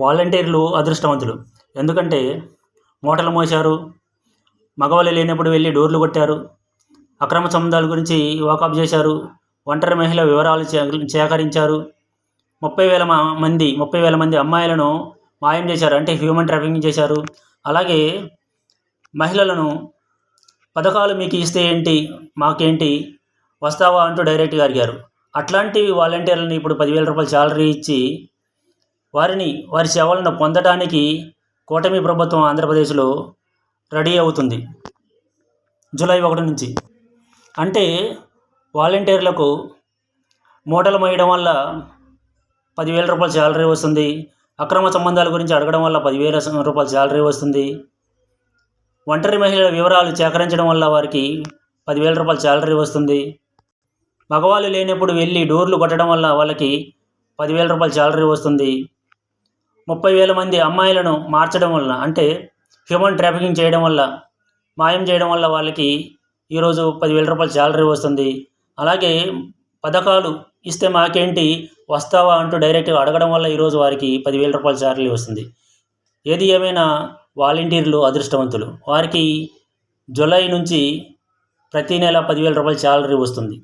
వాలంటీర్లు అదృష్టవంతులు. ఎందుకంటే మూటలు మోశారు మగవాళ్ళు లేనప్పుడు వెళ్ళి డోర్లు కొట్టారు అక్రమ సంబంధాల గురించి వాకప్ చేశారు ఒంటరి మహిళ వివరాలు చే- సేకరించారు. ముప్పై వేల మంది ముప్పై వేల మంది అమ్మాయిలను మాయం చేశారు అంటే హ్యూమన్ ట్రాఫికింగ్ చేశారు. అలాగే మహిళలను పథకాలు మీకు ఇస్తే ఏంటి మాకేంటి వస్తావా అంటూ డైరెక్ట్గా అడిగారు. అట్లాంటి వాలంటీర్లను ఇప్పుడు పదివేల రూపాయలు శాలరీ ఇచ్చి వారిని వారి సేవలను పొందడానికి కూటమి ప్రభుత్వం ఆంధ్రప్రదేశ్లో రెడీ అవుతుంది. జూలై ఒకటి నుంచి. అంటే వాలంటీర్లకు మూటలు మోయడం వల్ల పదివేల రూపాయల శాలరీ వస్తుంది. అక్రమ సంబంధాల గురించి అడగడం వల్ల పదివేల రూపాయల శాలరీ వస్తుంది. ఒంటరి మహిళల వివరాలు సేకరించడం వల్ల వారికి పదివేల రూపాయల శాలరీ వస్తుంది. మగవాళ్ళు లేనప్పుడు వెళ్ళి డోర్లు కొట్టడం వల్ల వాళ్ళకి పదివేల రూపాయల శాలరీ వస్తుంది. ముప్పై వేల మంది అమ్మాయిలను మార్చడం వల్ల అంటే హ్యూమన్ ట్రాఫికింగ్ చేయడం వల్ల మాయం చేయడం వల్ల వాళ్ళకి ఈరోజు పదివేల రూపాయల శాలరీ వస్తుంది. అలాగే పథకాలు ఇస్తే మాకేంటి వస్తావా అంటూ డైరెక్ట్గా అడగడం వల్ల ఈరోజు వారికి పదివేల రూపాయల శాలరీ వస్తుంది. ఏది ఏమైనా వాలంటీర్లు అదృష్టవంతులు. వారికి జూలై నుంచి ప్రతి నెల పదివేల రూపాయల శాలరీ వస్తుంది.